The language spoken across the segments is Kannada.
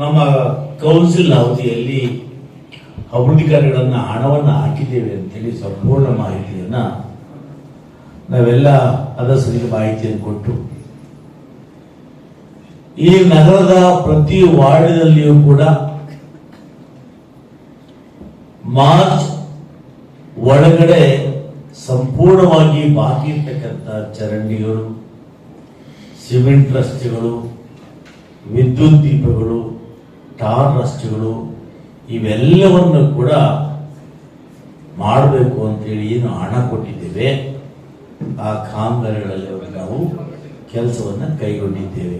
ನಮ್ಮ ಕೌನ್ಸಿಲ್ ಅವಧಿಯಲ್ಲಿ ಅಭಿವೃದ್ಧಿ ಕಾರ್ಯಗಳನ್ನ ಹಣವನ್ನು ಹಾಕಿದ್ದೇವೆ ಅಂತೇಳಿ ಸಂಪೂರ್ಣ ಮಾಹಿತಿಯನ್ನ ನಾವೆಲ್ಲ ಸದಸ್ಯರಿಗೆ ಮಾಹಿತಿಯನ್ನು ಕೊಟ್ಟು, ಈ ನಗರದ ಪ್ರತಿ ವಾರ್ಡ್ನಲ್ಲಿಯೂ ಕೂಡ ಮಾರ್ಚ್ ಒಳಗಡೆ ಸಂಪೂರ್ಣವಾಗಿ ಬಾಕಿ ಇರ್ತಕ್ಕಂಥ ಚರಂಡಿಗಳು, ಸಿಮೆಂಟ್ ರಸ್ತೆಗಳು, ವಿದ್ಯುತ್ ದೀಪಗಳು ಟಾರ್ ರಸ್ತೆಗಳು ಇವೆಲ್ಲವನ್ನು ಕೂಡ ಮಾಡಬೇಕು ಅಂತೇಳಿ ಏನು ಹಣ ಕೊಟ್ಟಿದ್ದೇವೆ. ಆ ಕಾಮಗಾರಿಗಳಲ್ಲಿ ನಾವು ಕೆಲಸವನ್ನು ಕೈಗೊಂಡಿದ್ದೇವೆ.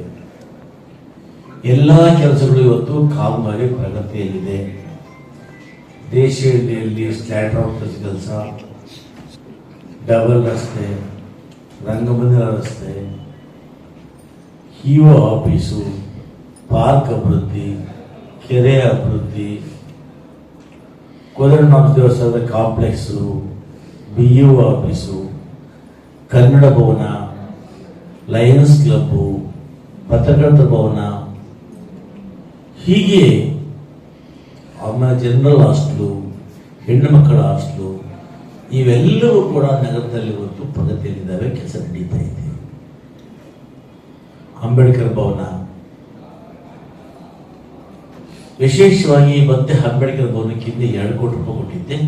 ಎಲ್ಲ ಕೆಲಸಗಳು ಇವತ್ತು ಕಾಮಗಾರಿ ಪ್ರಗತಿಯಲ್ಲಿದೆ. ದೇಶದಲ್ಲಿ ಸ್ಲ್ಯಾಟ್ ಆಫ್ ಕೆಲಸ ಡಬಲ್ ರಸ್ತೆ, ರಂಗಮಂದಿರ ರಸ್ತೆ ಹಿಒ ಆಫೀಸು, ಪಾರ್ಕ್ ಅಭಿವೃದ್ಧಿ ಕೆರೆ ಅಭಿವೃದ್ಧಿ ಕೋದಂಡರಾಮ ದೇವಸ್ಥಾನದ complex, B U office, Kannada Bhavana, Lions club, ಪತ್ರಕರ್ತ ಭವನ. ಹೀಗೆ ಆಮೇಲೆ ಜನರಲ್ ಹಾಸ್ಟ್ಲು, ಹೆಣ್ಣು ಮಕ್ಕಳ ಹಾಸ್ಟ್ಲು, ಇವೆಲ್ಲವೂ ಕೂಡ ನಗರದಲ್ಲಿ ಇವತ್ತು ಪ್ರಗತಿಯಲ್ಲಿದ್ದಾವೆ, ಕೆಲಸ ನಡೀತಾ ಇದೆ. ಅಂಬೇಡ್ಕರ್ ಭವನ ವಿಶೇಷವಾಗಿ ಮತ್ತೆ ಅಂಬೇಡ್ಕರ್ ಭವನಕ್ಕೆ ಹಿಂದೆ ಎರಡು ಕೋಟಿ ರೂಪಾಯಿ ಕೊಟ್ಟಿದ್ದೆ.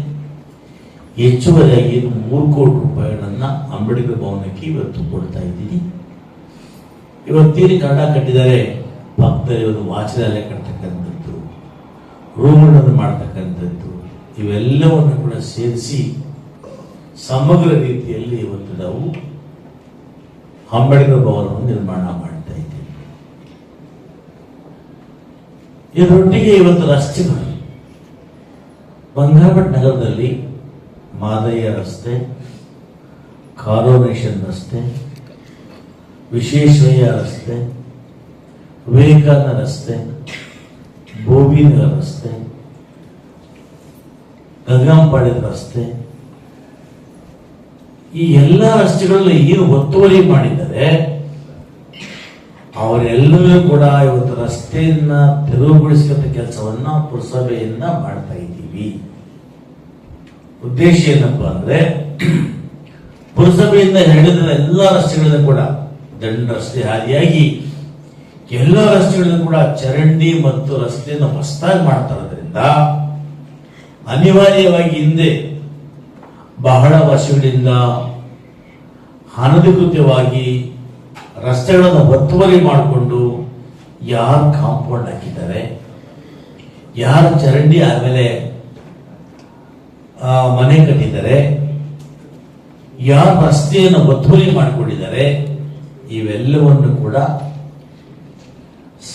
ಹೆಚ್ಚುವರಿಯಾಗಿ ಮೂರು ಕೋಟಿ ರೂಪಾಯಿಗಳನ್ನ ಅಂಬೇಡ್ಕರ್ ಭವನಕ್ಕೆ ಇವತ್ತು ಕೊಡ್ತಾ ಇದ್ದೀನಿ. ಇವತ್ತೇನು ಕನ್ನಡ ಕಟ್ಟಿದ್ದಾರೆ, ಪಕ್ಕದಲ್ಲಿ ಒಂದು ವಾಚನಾಲಯ ಕಟ್ತಕ್ಕಂಥದ್ದು, ರೂಮ್ಗಳನ್ನು ಮಾಡ್ತಕ್ಕಂಥದ್ದು, ಇವೆಲ್ಲವನ್ನು ಕೂಡ ಸೇರಿಸಿ ಸಮಗ್ರ ರೀತಿಯಲ್ಲಿ ಇವತ್ತು ನಾವು ಅಂಬೇಡ್ಕರ್ ಭವನವನ್ನು ನಿರ್ಮಾಣ ಮಾಡ್ತಾ ಇದ್ದೇವೆ ಇದರೊಟ್ಟಿಗೆ ಇವತ್ತು ರಸ್ತೆಗಳು ಬಂಗಾರಪಟ್ ನಗರದಲ್ಲಿ ಮಾದಯ್ಯ ರಸ್ತೆ ಕಾರೋನೇಷನ್ ರಸ್ತೆ ವಿಶ್ವೇಶ್ವರಯ್ಯ ರಸ್ತೆ, ವಿವೇಕಾನಂದ ರಸ್ತೆ ಬೋಬಿನಗರ ರಸ್ತೆ, ಗಂಗಾಂಪಾಳ್ಯದ ರಸ್ತೆ. ಈ ಎಲ್ಲ ರಸ್ತೆಗಳಲ್ಲಿ ಏನು ಒತ್ತುವರಿ ಮಾಡಿದ್ದಾರೆ ಅವರೆಲ್ಲರೂ ಕೂಡ ಇವತ್ತು ರಸ್ತೆಯನ್ನ ತೆರವುಗೊಳಿಸಿದ ಕೆಲಸವನ್ನ ಪುರಸಭೆಯಿಂದ ಮಾಡ್ತಾ ಇದ್ದೀವಿ. ಉದ್ದೇಶ ಏನಪ್ಪ ಅಂದ್ರೆ, ಪುರಸಭೆಯಿಂದ ಹಿಡಿದ ಎಲ್ಲ ರಸ್ತೆಗಳನ್ನು ಕೂಡ, ದಂಡ ರಸ್ತೆ ಹಾದಿಯಾಗಿ ಎಲ್ಲ ರಸ್ತೆಗಳನ್ನು ಕೂಡ ಚರಂಡಿ ಮತ್ತು ರಸ್ತೆಯನ್ನು ಹೊಸದಾಗಿ ಮಾಡ್ತಾ ಇರೋದ್ರಿಂದ ಅನಿವಾರ್ಯವಾಗಿ ಹಿಂದೆ ಬಹಳ ವರ್ಷಗಳಿಂದ ಅನಧಿಕೃತವಾಗಿ ರಸ್ತೆಗಳನ್ನು ಒತ್ತುವರಿ ಮಾಡಿಕೊಂಡು ಯಾರು ಕಾಂಪೌಂಡ್ ಹಾಕಿದ್ದಾರೆ, ಯಾರು ಚರಂಡಿ ಆಮೇಲೆ ಮನೆ ಕಟ್ಟಿದ್ದಾರೆ, ಯಾರು ರಸ್ತೆಯನ್ನು ಒತ್ತುವರಿ ಮಾಡಿಕೊಂಡಿದ್ದಾರೆ, ಇವೆಲ್ಲವನ್ನು ಕೂಡ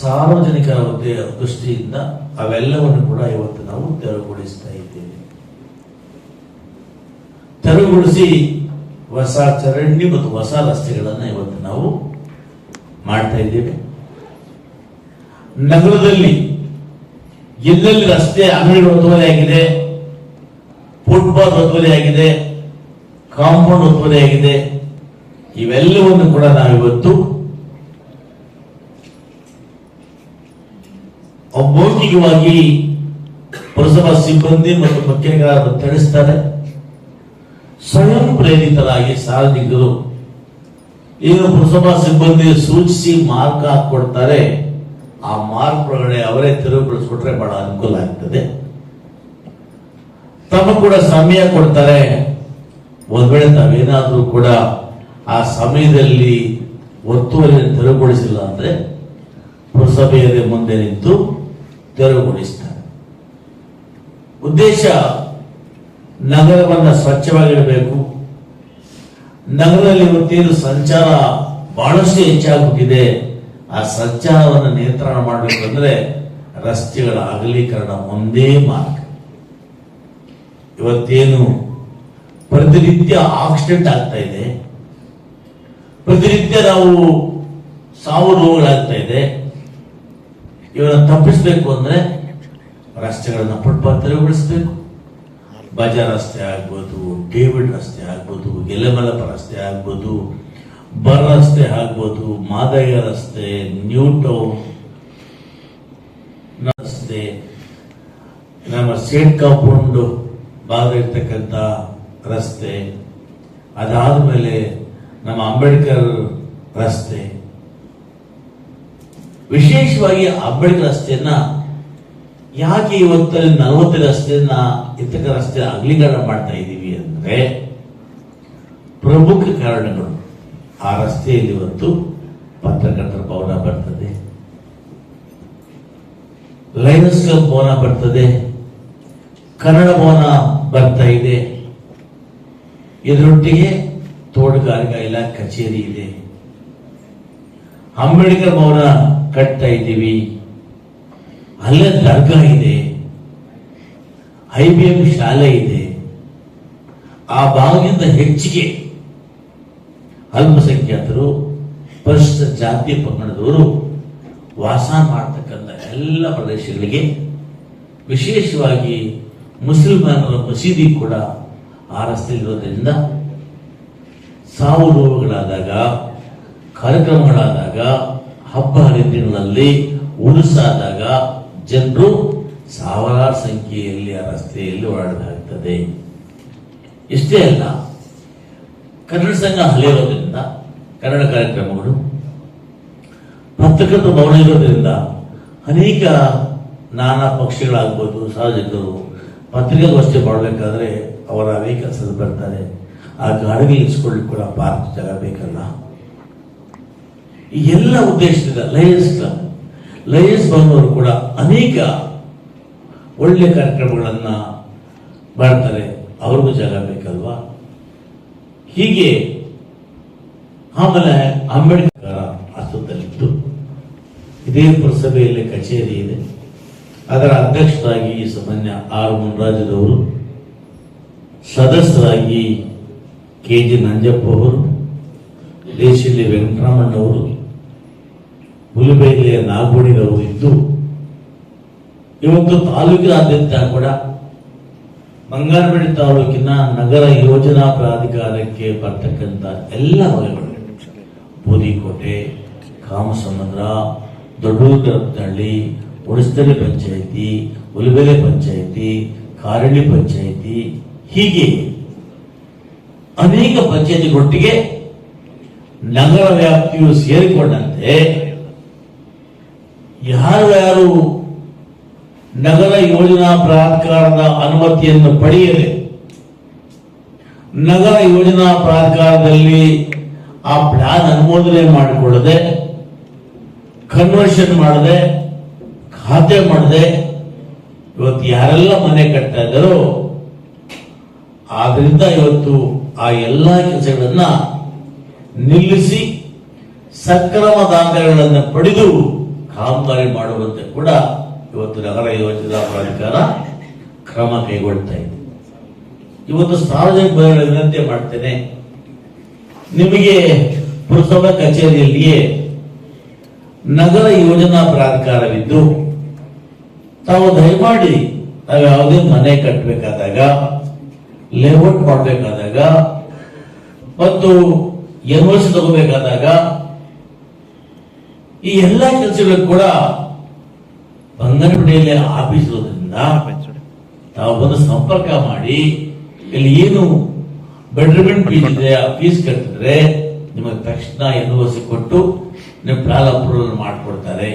ಸಾರ್ವಜನಿಕ ಉದ್ದೇ- ದೃಷ್ಟಿಯಿಂದ ಅವೆಲ್ಲವನ್ನು ಕೂಡ ಇವತ್ತು ನಾವು ತೆರವುಗೊಳಿಸ್ತಾ ಇದ್ದೇವೆ. ತೆರವುಗೊಳಿಸಿ ಹೊಸ ಚರಂಡಿ ಮತ್ತು ಹೊಸ ರಸ್ತೆಗಳನ್ನು ಇವತ್ತು ನಾವು ಮಾಡ್ತಾ ಇದ್ದೇವೆ. ನಗರದಲ್ಲಿ ಎಲ್ಲೆಲ್ಲಿ ರಸ್ತೆ ಅಂಗಡಿಗಳು ಒತ್ತುವರಿ ಆಗಿದೆ ಫುಟ್ಪಾತ್ ಆಗಿದೆ ಕಾಂಪೌಂಡ್ ಒತ್ತುವರಿ ಆಗಿದೆ, ಇವೆಲ್ಲವನ್ನು ಕೂಡ ನಾವಿವತ್ತು ಅಭೌತಿಕವಾಗಿ ಪುರಸಭಾ ಸಿಬ್ಬಂದಿ ಮತ್ತು ಮುಖ್ಯಗಾರರು ತಿಳಿಸ್ತಾರೆ. ಸ್ವಯಂ ಪ್ರೇರಿತರಾಗಿ ಸಾರ್ವಜನಿಕರು ಏನು ಪುರಸಭಾ ಸಿಬ್ಬಂದಿ ಸೂಚಿಸಿ ಮಾರ್ಕ್ ಹಾಕೊಡ್ತಾರೆ ಆ ಮಾರ್ಕ್ ಒಳಗಡೆ ಅವರೇ ತೆರವುಗೊಳಿಸ್ಕೊಟ್ರೆ ಬಹಳ ಅನುಕೂಲ ಆಗ್ತದೆ. ತಮ್ಮ ಕೂಡ ಸಮಯ ಕೊಡ್ತಾರೆ. ಒಂದ್ ವೇಳೆ ತಾವೇನಾದ್ರೂ ಕೂಡ ಆ ಸಮಯದಲ್ಲಿ ಒತ್ತುವರಿಯನ್ನು ತೆರವುಗೊಳಿಸಿಲ್ಲ ಅಂದ್ರೆ ಪುರಸಭೆಯಲ್ಲಿ ಮುಂದೆ ನಿಂತು ತೆರವುಗೊಳಿಸ್ತಾರೆ. ಉದ್ದೇಶ, ನಗರವನ್ನ ಸ್ವಚ್ಛವಾಗಿಡಬೇಕು. ನಗರದಲ್ಲಿ ಇವತ್ತೇನು ಸಂಚಾರ ಬಹಳಷ್ಟು ಹೆಚ್ಚಾಗ್ಬಿಟ್ಟಿದೆ. ಆ ಸಂಚಾರವನ್ನು ನಿಯಂತ್ರಣ ಮಾಡಬೇಕಂದ್ರೆ ರಸ್ತೆಗಳ ಅಗಲೀಕರಣ ಒಂದೇ ಮಾರ್ಗ. ಇವತ್ತೇನು ಪ್ರತಿನಿತ್ಯ ಆಕ್ಸಿಡೆಂಟ್ ಆಗ್ತಾ ಇದೆ. ಪ್ರತಿನಿತ್ಯ ನಾವು ಸಾವು ನೋವುಗಳಾಗ್ತಾ ಇದೆ. ಇವನ್ನ ತಪ್ಪಿಸ್ಬೇಕು ಅಂದ್ರೆ ರಸ್ತೆಗಳನ್ನ ಫುಟ್ಪಾತ್ ತೆರವುಗೊಳಿಸಬೇಕು ಬಜಾರ್ ರಸ್ತೆ ಆಗ್ಬೋದು, ಡೇವಿಡ್ ರಸ್ತೆ ಆಗ್ಬೋದು ಗೆಲೆಮಲಪ ರಸ್ತೆ ಆಗ್ಬೋದು ಬರ್ ರಸ್ತೆ ಆಗ್ಬೋದು ಮಾದಯ್ಯ ರಸ್ತೆ ನ್ಯೂ ರಸ್ತೆ ನಮ್ಮ ಸೇಟ್ ಕಾಂಪೌಂಡ್ ಭಾಗ ಇರ್ತಕ್ಕಂಥ ರಸ್ತೆ ಅದಾದ ಮೇಲೆ ನಮ್ಮ ಅಂಬೇಡ್ಕರ್ ರಸ್ತೆ. ವಿಶೇಷವಾಗಿ ಅಂಬೇಡ್ಕರ್ ರಸ್ತೆಯನ್ನ ಯಾಕೆ ಇವತ್ತಲ್ಲಿ ನಲವತ್ತು ರಸ್ತೆಯನ್ನ ಇತಕ ರಸ್ತೆ ಅಗಲೀಕರಣ ಮಾಡ್ತಾ ಇದ್ದೀವಿ ಅಂದ್ರೆ ಪ್ರಮುಖ ಕಾರಣಗಳು. ಆ ರಸ್ತೆಯಲ್ಲಿ ಇವತ್ತು ಪತ್ರಕರ್ತರ ಭವನ ಬರ್ತದೆ. ಲಯನ್ಸ್ ಕ್ಲಬ್ ಭವನ ಬರ್ತದೆ. ಕನ್ನಡ ಭವನ ಬರ್ತಾ ಇದೆ. ಇದರೊಟ್ಟಿಗೆ ತೋಟಗಾರಿಕಾ ಇಲಾಖೆ ಕಚೇರಿ ಇದೆ. ಅಂಬೇಡ್ಕರ್ ಭವನ ಕಟ್ತಾ ಇದ್ದೀವಿ. ಅಲ್ಲೇ ದರ್ಗಾ ಇದೆ. ಐ ಬಿ ಎಂ ಶಾಲೆ ಇದೆ. ಆ ಭಾಗದಿಂದ ಹೆಚ್ಚಿಗೆ ಅಲ್ಪಸಂಖ್ಯಾತರು ಪರಿಶಿಷ್ಟ ಜಾತಿ ಪಂಗಡದವರು ವಾಸ ಮಾಡತಕ್ಕಂಥ ಎಲ್ಲ ಪ್ರದೇಶಗಳಿಗೆ ವಿಶೇಷವಾಗಿ ಮುಸಲ್ಮಾನರ ಮಸೀದಿ ಕೂಡ ಆ ರಸ್ತೆಯಲ್ಲಿರೋದ್ರಿಂದ ಸಾವು ನೋವುಗಳಾದಾಗ, ಕಾರ್ಯಕ್ರಮಗಳಾದಾಗ, ಹಬ್ಬ ಹರಿದಿನಗಳಲ್ಲಿ ಉರುಸಾದಾಗ ಜನರು ಸಾವಿರಾರು ಸಂಖ್ಯೆಯಲ್ಲಿ ಆ ರಸ್ತೆಯಲ್ಲಿ ಓಡಾಡಬೇಕಾಗ್ತದೆ ಇಷ್ಟೇ ಅಲ್ಲ, ಕನ್ನಡ ಸಂಘ ಹಳೆಯಿರೋದ್ರಿಂದ ಕನ್ನಡ ಕಾರ್ಯಕ್ರಮಗಳು, ಪತ್ರಕರ್ತ ಭವನ ಇರೋದ್ರಿಂದ ಅನೇಕ ನಾನಾ ಪಕ್ಷಗಳಾಗ್ಬೋದು, ಸಾರ್ವಜನಿಕರು ಪತ್ರಿಕಾಗೋಷ್ಠಿ ಮಾಡಬೇಕಾದ್ರೆ ಅವರ ವೆಹಿಕಲ್ಸ್ ಬರ್ತಾರೆ. ಆ ಗಾಡಿಗೆ ಇಳಿಸ್ಕೊಳ್ಳಿಕ್ಕೆ ಕೂಡ ಪಾರ್ಕ್ ಜಾಗ ಬೇಕಲ್ಲ. ಎಲ್ಲ ಉದ್ದೇಶದಿಂದ ಲಯನ್ಸ್ ಕ್ಲಬ್ ಲಯನ್ಸ್ ಭವನವರು ಕೂಡ ಅನೇಕ ಒಳ್ಳೆ ಕಾರ್ಯಕ್ರಮಗಳನ್ನು ಮಾಡ್ತಾರೆ. ಅವ್ರಿಗೂ ಜಾಗ ಬೇಕಲ್ವಾ? ಹೀಗೆ ಆಮೇಲೆ ಅಂಬೇಡ್ಕರ್ ಅಸ್ತಿತ್ವದಲ್ಲಿತ್ತು ಇದೇ ಪುರಸಭೆಯಲ್ಲಿ ಕಚೇರಿ ಇದೆ. ಅದರ ಅಧ್ಯಕ್ಷರಾಗಿ ಸಾಮಾನ್ಯ ಆರ್ ಮುನ್ರಾಜರವರು ಸದಸ್ಯರಾಗಿ ಕೆ ಜಿ ನಂಜಪ್ಪ ಅವರು ದೇಶದಲ್ಲಿ ವೆಂಕಟರಾಮಣ್ಣವರು ಹುಲಿಬೇಲಿಯ ನಾಗೋಡಿನವರು ಇದ್ದು ಇವತ್ತು ತಾಲೂಕಿನಾದ್ಯಂತ ಕೂಡ ಬಂಗಾರಪೇಟೆ ತಾಲೂಕಿನ ನಗರ ಯೋಜನಾ ಪ್ರಾಧಿಕಾರಕ್ಕೆ ಬರ್ತಕ್ಕಂಥ ಎಲ್ಲ ಹೊಲೆಗಳು ಬೂದಿಕೋಟೆ, ಕಾಮಸಮುದ್ರ ದೊಡ್ಡೂರಹಳ್ಳಿ ಉಡಿಸ್ತಳ್ಳಿ ಪಂಚಾಯಿತಿ, ಹುಲಿಬೆಲೆ ಪಂಚಾಯಿತಿ ಕಾರಣಿ ಪಂಚಾಯಿತಿ, ಹೀಗೆ ಅನೇಕ ಪಂಚಾಯಿತಿಗಳೊಟ್ಟಿಗೆ ನಗರ ವ್ಯಾಪ್ತಿಯು ಸೇರಿಕೊಂಡಂತೆ ಯಾರು ಯಾರು ನಗರ ಯೋಜನಾ ಪ್ರಾಧಿಕಾರದ ಅನುಮತಿಯನ್ನು ಪಡೆಯದೆ ನಗರ ಯೋಜನಾ ಪ್ರಾಧಿಕಾರದಲ್ಲಿ ಆ ಪ್ಲಾನ್ ಅನುಮೋದನೆ ಮಾಡಿಕೊಳ್ಳದೆ ಕನ್ವರ್ಷನ್ ಮಾಡದೆ, ಖಾತೆ ಮಾಡದೆ ಇವತ್ತು ಯಾರೆಲ್ಲ ಮನೆ ಕಟ್ತಾ ಇದ್ದಾರೋ, ಆದ್ರಿಂದ ಇವತ್ತು ಆ ಎಲ್ಲ ಕೆಲಸಗಳನ್ನ ನಿಲ್ಲಿಸಿ ಸಕ್ರಮ ದಾಖಲೆಗಳನ್ನು ಪಡೆದು ಕಾಮಗಾರಿ ಮಾಡುವಂತೆ ಕೂಡ ಇವತ್ತು ನಗರ ಯೋಜನಾ ಪ್ರಾಧಿಕಾರ ಕ್ರಮ ಕೈಗೊಳ್ತಾ ಇದೆ. ಇವತ್ತು ಸಾರ್ವಜನಿಕ ಭವನಗಳ ವಿನಂತಿ ಮಾಡ್ತೇನೆ. ನಿಮಗೆ ಪುರಸಭಾ ಕಚೇರಿಯಲ್ಲಿಯೇ ನಗರ ಯೋಜನಾ ಪ್ರಾಧಿಕಾರವಿದ್ದು, ತಾವು ದಯಮಾಡಿ ನಾವು ಯಾವುದೇ ಮನೆ ಕಟ್ಟಬೇಕಾದಾಗ ಲೇಔಟ್ ಮಾಡಬೇಕಾದಾಗ, ಮತ್ತು ಎನ್ವರ್ಸ್ ತಗೋಬೇಕಾದಾಗ ಈ ಎಲ್ಲ ಕೆಲಸಗಳು ಕೂಡ ಬಂಗನಪಡೆಯಲ್ಲಿ ಆಪಿಸುವುದರಿಂದ ತಾವು ಬಂದು ಸಂಪರ್ಕ ಮಾಡಿ, ಇಲ್ಲಿ ಏನು ಬೆಟರ್ಮೆಂಟ್ ಫೀಸ್ ಇದೆ, ಆ ಫೀಸ್ ಕಟ್ಟಿದ್ರೆ ನಿಮಗೆ ತಕ್ಷಣ ಎನ್ವರ್ಸಿ ಕೊಟ್ಟು ನಿಮ್ಮ ಪ್ಲಾನ್ ಅಪ್ರೂವಲ್ ಮಾಡಿಕೊಡ್ತಾರೆ.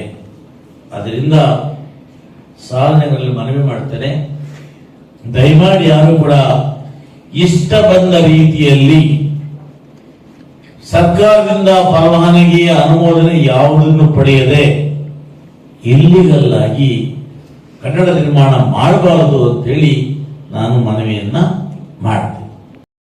ಅದರಿಂದ ಸಾಧನೆಗಳಲ್ಲಿ ಮನವಿ ಮಾಡ್ತೇನೆ. ದಯಮಾಡಿ ಯಾರು ಕೂಡ ಇಷ್ಟ ಬಂದ ರೀತಿಯಲ್ಲಿ ಸರ್ಕಾರದಿಂದ ಪರವಾನಗಿಯ ಅನುಮೋದನೆ ಯಾವುದನ್ನು ಪಡೆಯದೆ ಇಲ್ಲಿಗಲ್ಲಾಗಿ ಕನ್ನಡ ನಿರ್ಮಾಣ ಮಾಡಬಾರದು ಅಂತೇಳಿ ನಾನು ಮನವಿಯನ್ನ ಮಾಡ್ತೇನೆ.